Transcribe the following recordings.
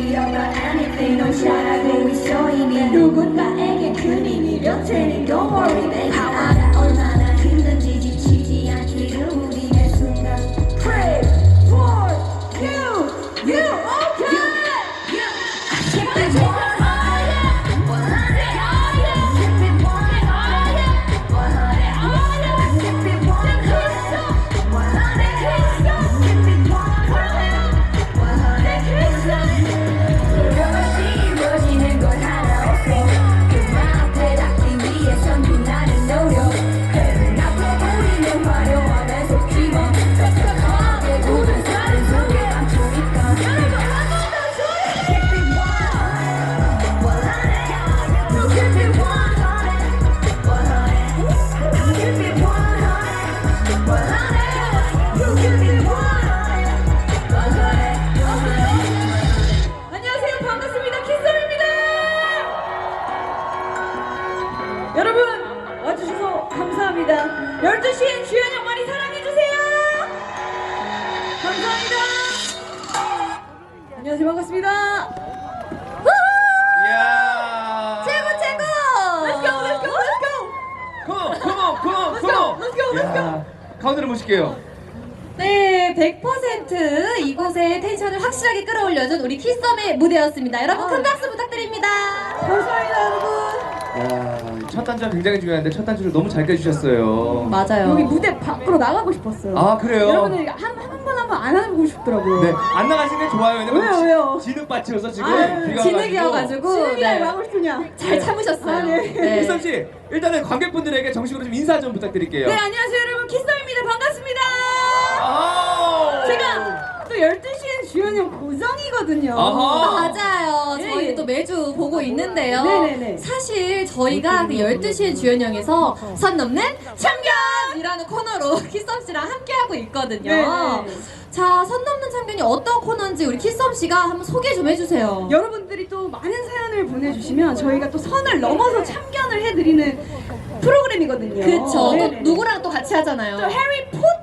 필요가 아니지 넌 잘하고 있어 이미 누군가에게 큰 힘이 되는 Don't worry baby. 12시엔 주현영 많이 사랑해주세요. 감사합니다. 안녕하세요. 반갑습니다. 최고 최고. Let's go, let's go, let's go. 컴온, 컴온, 컴온, 컴온. Let's go, let's go. 가운데로 모실게요. 네, 100% 이곳의 텐션을 확실하게 끌어올려준 우리 키썸의 무대였습니다. 여러분 큰 박수 부탁드립니다. 감사합니다, 여러분. 야. 첫 단추가 굉장히 중요한데 첫 단추를 너무 잘 깨주셨어요. 맞아요. 여기 무대 밖으로 나가고 싶었어요. 아, 그래요? 여러분들 한한번 한번 안아보고 싶더라고요. 네, 안 나가시는 게 좋아요. 왜냐면 왜요, 왜요? 진흙밭이어서 지금 아, 비가 진흙이어가지고 신이랑 네. 나고 싶으냐? 잘 참으셨어요. 아, 네. 네. 희섭 씨, 일단은 관객분들에게 정식으로 좀 인사 좀 부탁드릴게요. 네, 안녕하세요, 여러분. 키썸입니다. 반갑습니다. 아우. 제가 또 12시엔 주연이 형 고정이거든요. 아하. 맞아요. 예, 저희 예. 또 매주 보고 있는데요. 네네네. 사실 저희가 그 12시의 주연영에서 선 넘는 참견이라는 코너로 키썸 씨랑 함께하고 있거든요. 네네. 자, 선 넘는 참견이 어떤 코너인지 우리 키썸 씨가 한번 소개 좀 해주세요. 여러분들이 또 많은 사연을 보내주시면 저희가 또 선을 넘어서 참견을 해드리는 프로그램이거든요. 그쵸. 또 네네. 누구랑 또 같이 하잖아요. 또 해리 포터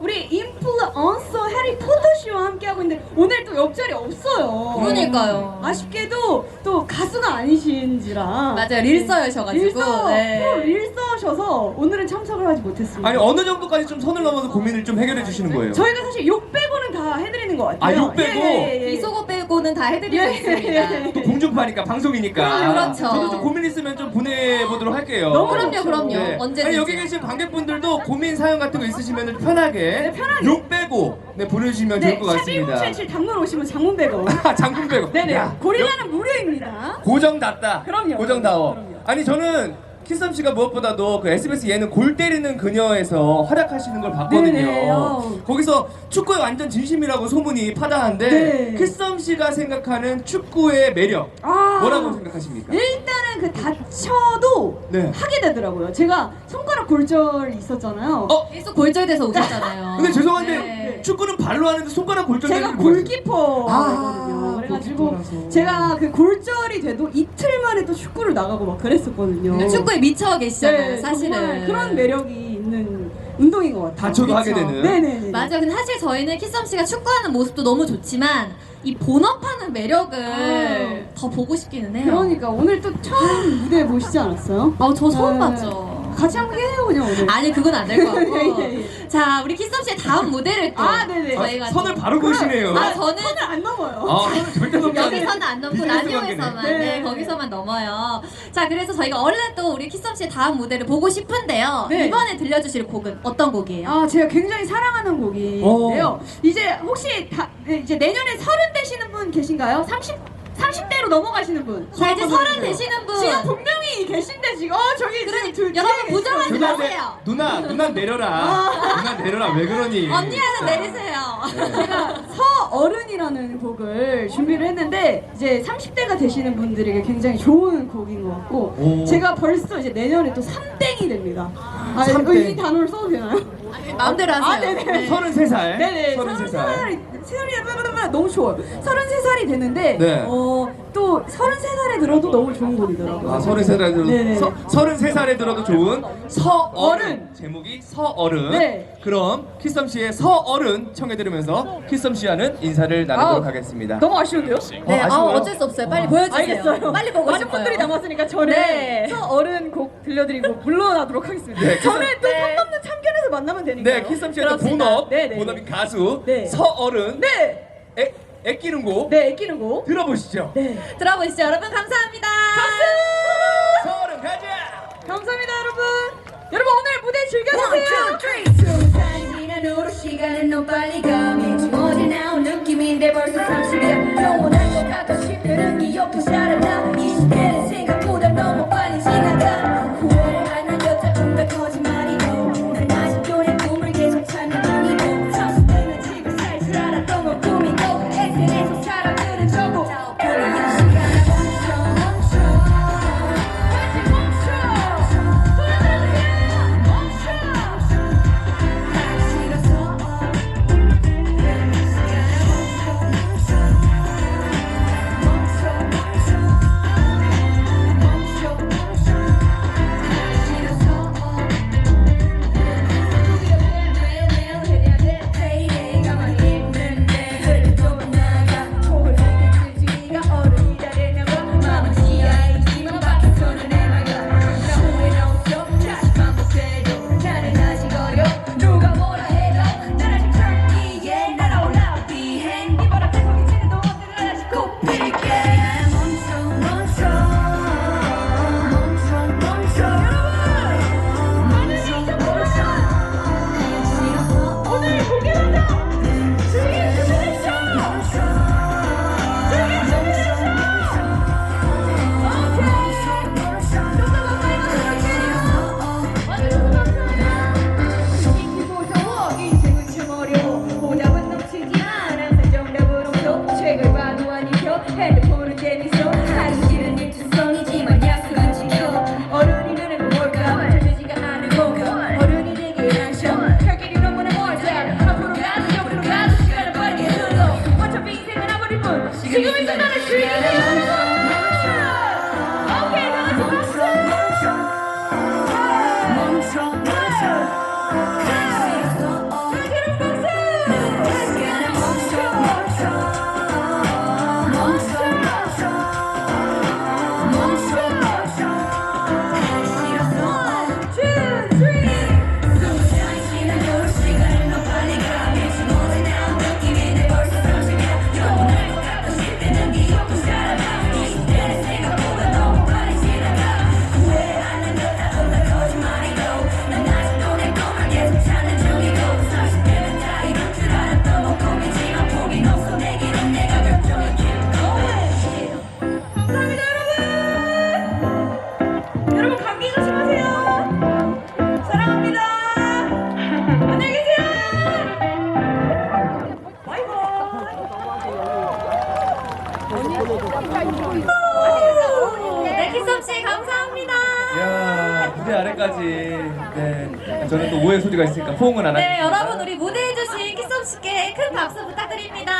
우리 인플루언서 해리 포터 씨와 함께하고 있는데 오늘 또 옆자리 없어요. 그러니까요. 아쉽게도 또 가수가 아니신지라 맞아요. 릴서여셔가지고. 릴서 네. 프로 릴서셔서 오늘은 참석을 하지 못했습니다. 아니 어느 정도까지 좀 선을 넘어서 고민을 좀 해결해 주시는 거예요? 저희가 사실 욕 빼고는 다 해드리는 것 같아요. 아, 욕 빼고? 예, 예, 예. 비속어 빼고는 다 해드리고 예, 있습니다. 예. 또 공중파니까 방송이니까 그렇죠. 저도 좀 고민 있으면 좀 보내보도록 할게요. 너무 그럼요. 그럼요. 네. 언제든지. 아니 여기 계신 관객분들도 고민 사연 같은 거 있으시면 편하게, 네, 편하게. 욕 빼고 네, 보내주시면 좋을 네, 것 같습니다. 샵1077 단문 오시면 장문 100원. 아, 장군 빼고. 네네. 야, 고릴라는 무료입니다. 고정답다. 그럼요. 고정 다워. 그럼요. 아니 저는 키썸 씨가 무엇보다도 그 SBS 예능 골 때리는 그녀에서 활약하시는 걸 봤거든요. 네네, 어. 거기서 축구에 완전 진심이라고 소문이 파다한데 네. 키썸 씨가 생각하는 축구의 매력 아. 뭐라고 생각하십니까? 일단은 그 다쳐도 네. 하게 되더라고요. 제가 손가락 골절 있었잖아요. 어? 계속 골절돼서 오셨잖아요. 근데 죄송한데 네. 축구는 발로 하는데 손가락 골절 제가 되는? 골키퍼거든요. 아, 그래가지고. 제가 그 골절이 돼도 이틀 만에 또 축구를 나가고 막 그랬었거든요. 근데 축구에 미쳐 계시잖아요, 네, 사실은. 정말 그런 매력이 있는 운동인 것 같아요. 다쳐도 하게? 되는. 네네네. 맞아요. 근데 사실 저희는 키썸 씨가 축구하는 모습도 너무 좋지만 이 본업하는 매력을 아. 더 보고 싶기는 해요. 그러니까 오늘 또 처음 무대 보시지 않았어요? 아, 저 처음 네. 봤죠. 같이 한번 해요 그냥 오늘. 아니 그건 안 될 것 같고. 예, 자, 우리 키썸 씨의 다음 무대를 또 아, 네네. 저희가 아, 선을 또- 바로 그으시네요. 아, 저는 손을 안 넘어요. 아, 선을 절대 넘지 않아요. 여기서는 안 넘고 비즈니스 라디오에서만 관계네. 네. 네. 거기서만 넘어요. 자 그래서 저희가 얼른 또 우리 키썸 씨의 다음 무대를 보고 싶은데요. 네. 이번에 들려주실 곡은 어떤 곡이에요? 아 제가 굉장히 사랑하는 곡인데요. 이제 혹시 다 네, 이제 내년에 서른 되시는 분 계신가요? 30 30대로 넘어가시는 분. 자 이제 한번 서른 해주세요. 되시는 분. 지금 분명히 계신데 지금 어 저기 그러니 지금 두- 여러분 뒤에 부정하지 계세요. 마세요. 누나 누나 내려라. 누나 내려라. 왜 그러니? 언니야는 내리세요. 제가 서어른이라는 곡을 준비를 했는데 이제 30대가 되시는 분들에게 굉장히 좋은 곡인 것 같고 오. 제가 벌써 이제 내년에 또 3땡이 됩니다. 아. 이거 이 단어를 써도 되나요? 마음대로 하세요. 아, 네네. 네. 33살. 네네. 33살. 33살이 세월이 너무 좋아요. 33살이 되는데 네. 어, 또 33살에 들어도 너무 좋은 곡이더라고요. 아, 33살에 들어도. 서, 33살에 들어도 좋은 서어른 어른. 제목이 서어른 네. 그럼 키썸 씨의 서어른 청해 들으면서 키썸 씨와는 인사를 나누도록 아우, 하겠습니다. 너무 아쉬운데요? 네, 어, 어, 아쉬워요? 어쩔 수 없어요. 빨리 보여주세요. 알겠어요. 빨리 보고 많은 싶어요. 분들이 남았으니까 저는 네. 서어른 곡 들려드리고 물러나도록 하겠습니다. 네, 저는 또 네. 선 넘는 참견에서 만나면 되니까요. 네, 키썸 씨의 또 그렇습니다. 본업, 네, 네, 본업인 가수 네. 서어른 네. 애, 애끼는 곡 네, 애끼는 곡. 들어보시죠. 네. 들어보시죠, 여러분 감사합니다. 서어른 가자. 감사합니다, 여러분. 여러분 오늘 무대 즐겨주세요. 시간은 너무 빨리 가 미친 어제 나온 느낌인데 벌써 30이야 영원할 것 같아 싶은 기억도 살아나 아래까지. 네. 저는 또 오해 소리가 있으니까 호응은 안 네, 하겠습니다. 여러분 우리 무대해 주신 키썸 씨께 큰 박수 부탁드립니다.